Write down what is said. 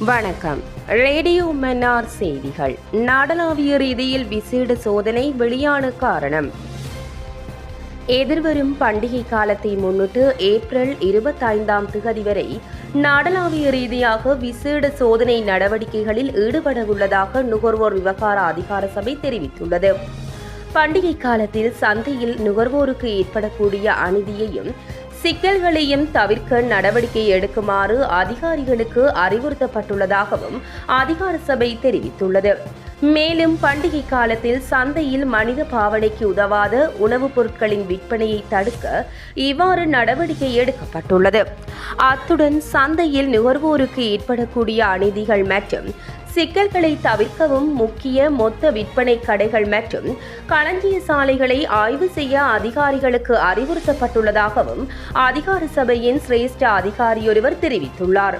வணக்கம். ரேடியோ மன்னார் செய்திகள். நாடளாவிய ரீதியில் விசேட சோதனை வெளியான காரணம். எதிர்வரும் பண்டிகை காலத்தை முன்னிட்டு ஏப்ரல் இருபத்தைந்தாம் திகதி வரை நாடளாவிய ரீதியாக விசேட சோதனை நடவடிக்கைகளில் ஈடுபட உள்ளதாக நுகர்வோர் விவகார அதிகார சபை தெரிவித்துள்ளது. பண்டிகை காலத்தில் சந்தையில் நுகர்வோருக்கு ஏற்படக்கூடிய அநீதியையும் சிக்கல்களையும் தவிர்க்க நடவடிக்கை எடுக்குமாறு அதிகாரிகளுக்கு அறிவுறுத்தப்பட்டுள்ளதாகவும் அதிகார சபை தெரிவித்துள்ளது. மேலும் பண்டிகை காலத்தில் சந்தையில் மனித பாவனைக்கு உதவாத உணவுப் பொருட்களின் விற்பனையை தடுக்க இவ்வாறு நடவடிக்கை எடுக்கப்பட்டுள்ளது. அத்துடன் சந்தையில் நுகர்வோருக்கு ஏற்படக்கூடிய அநீதிகள் மற்றும் சிக்கல்களை தவிர்க்கவும் முக்கிய மொத்த விற்பனை கடைகள் மற்றும் களஞ்சிய சாலைகளை ஆய்வு செய்ய அதிகாரிகளுக்கு அறிவுறுத்தப்பட்டுள்ளதாகவும் அதிகார சபையின் சிரேஷ்ட அதிகாரியொருவர் தெரிவித்துள்ளார்.